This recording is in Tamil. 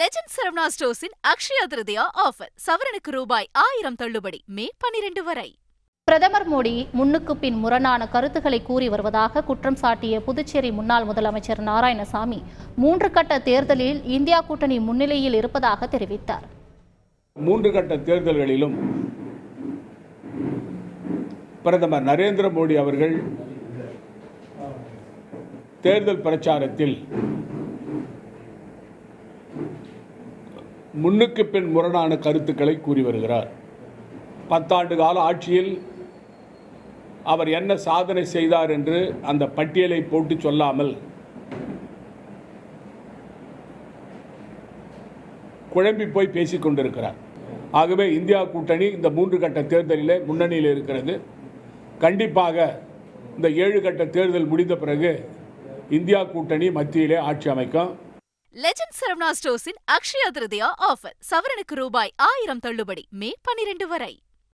லெஜண்ட் சரவணா ஸ்டோர்ஸின் அக்ஷயா திருதியா ஆஃபர் சவரனுக்கு ரூபாய் ஆயிரம் தள்ளுபடி. மே பனிரெண்டு வரை. பிரதமர் மோடி முன்னுக்கு பின் முரணான கருத்துக்களை கூறி வருவதாக குற்றம் சாட்டிய புதுச்சேரி முன்னாள் முதலமைச்சர் நாராயணசாமி மூன்று கட்ட தேர்தலில் இந்தியா கூட்டணி முன்னிலையில் இருப்பதாக தெரிவித்தார். மூன்று கட்ட தேர்தல்களிலும் பிரதமர் நரேந்திர மோடி அவர்கள் தேர்தல் பிரச்சாரத்தில் முன்னுக்கு பின் முரணான கருத்துக்களை கூறி வருகிறார். பத்தாண்டு கால ஆட்சியில் அவர் என்ன சாதனை செய்தார் என்று அந்த பட்டியலை போட்டு சொல்லாமல் குழம்பி போய் பேசிக்கொண்டிருக்கிறார் ஆகவே இந்தியா கூட்டணி இந்த மூன்று கட்ட தேர்தலிலே முன்னணியில் இருக்கிறது. கண்டிப்பாக இந்த ஏழு கட்ட தேர்தல் முடிந்த பிறகு இந்தியா கூட்டணி மத்தியிலே ஆட்சி அமைக்கும். லெஜண்ட் சரவணா ஸ்டோர்ஸின் அக்ஷயா திருதியா ஆஃபர் சவரனுக்கு ரூபாய் ஆயிரம் தள்ளுபடி மே பனிரெண்டு வரை